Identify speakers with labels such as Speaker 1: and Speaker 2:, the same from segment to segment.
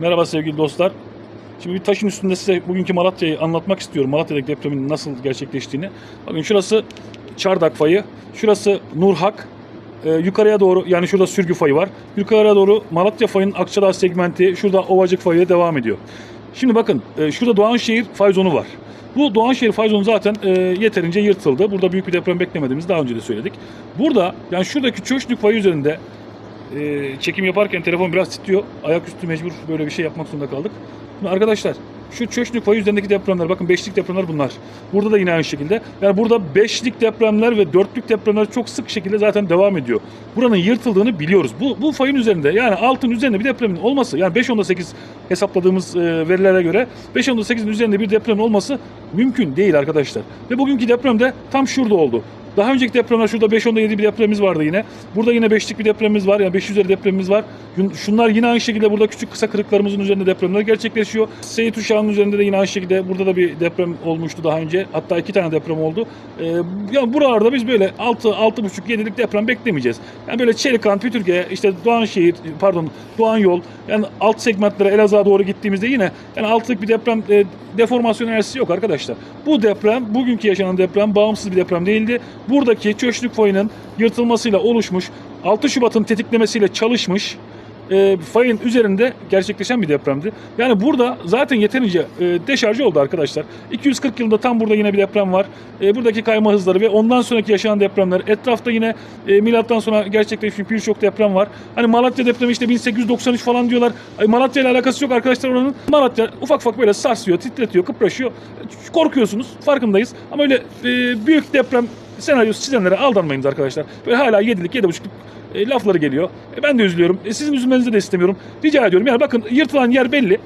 Speaker 1: Merhaba sevgili dostlar. Şimdi bir taşın üstünde size bugünkü Malatya'yı anlatmak istiyorum. Malatya'daki depremin nasıl gerçekleştiğini. Bakın şurası Çardak fayı, şurası Nurhak. Ee, yukarıya doğru yani şurada Sürgü fayı var. Yukarıya doğru Malatya fayının Akçadağ segmenti, şurada Ovacık fayı devam ediyor. Şimdi bakın e, şurada Doğanşehir fay zonu var. Bu Doğanşehir fay zonu zaten e, yeterince yırtıldı. Burada büyük bir deprem beklemediğimizi daha önce de söyledik. Burada yani şuradaki Çöşlük fayı üzerinde e, çekim yaparken telefon biraz titriyor. Ayaküstü mecbur böyle bir şey yapmak zorunda kaldık. Şimdi arkadaşlar şu Çöşlük fayı üzerindeki depremler bakın beşlik depremler bunlar. Burada da yine aynı şekilde. Yani burada beşlik depremler ve dörtlük depremler çok sık şekilde zaten devam ediyor. Buranın yırtıldığını biliyoruz. Bu, bu fayın üzerinde yani altın üzerinde bir depremin olması yani 5 onda 8 hesapladığımız e, verilere göre 5 onda 8'in üzerinde bir deprem olması mümkün değil arkadaşlar. Ve bugünkü deprem de tam şurada oldu. Daha önceki depremler şurada 5 onda 7 bir depremimiz vardı yine. Burada yine 5'lik bir depremimiz var. Yani 5 üzeri depremimiz var. Şunlar yine aynı şekilde burada küçük kısa kırıklarımızın üzerinde depremler gerçekleşiyor. Seyit Uşağı'nın üzerinde de yine aynı şekilde burada da bir deprem olmuştu daha önce. Hatta iki tane deprem oldu. Ee, yani buralarda biz böyle 6 6,5 7'lik deprem beklemeyeceğiz. Yani böyle Çelikan, Pütürge, işte Doğanşehir, pardon Doğan Yol yani alt segmentlere Elazığ'a doğru gittiğimizde yine yani 6'lık bir deprem e, deformasyon enerjisi yok arkadaşlar. Bu deprem, bugünkü yaşanan deprem bağımsız bir deprem değildi. Buradaki Çöşlük fayının yırtılmasıyla oluşmuş, 6 Şubat'ın tetiklemesiyle çalışmış e, fayın üzerinde gerçekleşen bir depremdi. Yani burada zaten yeterince e, deşarjı oldu arkadaşlar. 240 yılında tam burada yine bir deprem var. E, buradaki kayma hızları ve ondan sonraki yaşanan depremler. Etrafta yine e, milattan sonra gerçekleşmiş birçok deprem var. Hani Malatya depremi işte 1893 falan diyorlar. Ay, Malatya ile alakası yok arkadaşlar oranın. Malatya ufak ufak böyle sarsıyor, titretiyor, kıpraşıyor. E, Korkuyorsunuz. Farkındayız. Ama öyle e, büyük deprem senaryosu çizenlere aldanmayınız arkadaşlar. Böyle hala 7'lik, 7,5'luk e, lafları geliyor. E, ben de üzülüyorum. E, sizin üzülmenizi de istemiyorum. Rica ediyorum. Yani bakın yırtılan yer belli.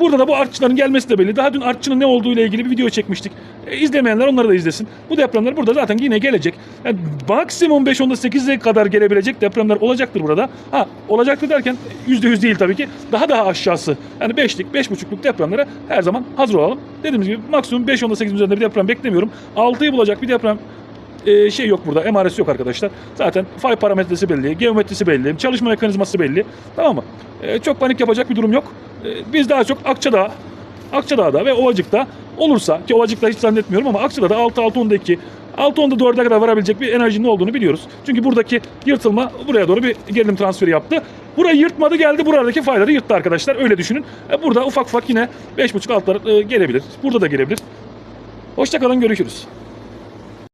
Speaker 1: Burada da bu artçıların gelmesi de belli. Daha dün artçının ne olduğu ile ilgili bir video çekmiştik. E, izlemeyenler onları da izlesin. Bu depremler burada zaten yine gelecek. Yani maksimum 5-10'da 8'e kadar gelebilecek depremler olacaktır burada. Ha olacaktır derken %100 değil tabii ki. Daha daha aşağısı. Yani 5'lik, 5.5'luk depremlere her zaman hazır olalım. Dediğimiz gibi maksimum 5-10'da 8'in üzerinde bir deprem beklemiyorum. 6'yı bulacak bir deprem e, şey yok burada. MRS yok arkadaşlar. Zaten fay parametresi belli, geometrisi belli, çalışma mekanizması belli. Tamam mı? E, çok panik yapacak bir durum yok. E, biz daha çok Akçadağ, Akçadağ'da ve Ovacık'ta olursa ki Ovacık'ta hiç zannetmiyorum ama Akçadağ'da 6-6-10'da 2 6-10'da 4'e kadar varabilecek bir enerjinin olduğunu biliyoruz. Çünkü buradaki yırtılma buraya doğru bir gerilim transferi yaptı. Burayı yırtmadı geldi buradaki fayları yırttı arkadaşlar. Öyle düşünün. E, burada ufak ufak yine 5.5 altlar e, gelebilir. Burada da gelebilir. Hoşçakalın görüşürüz.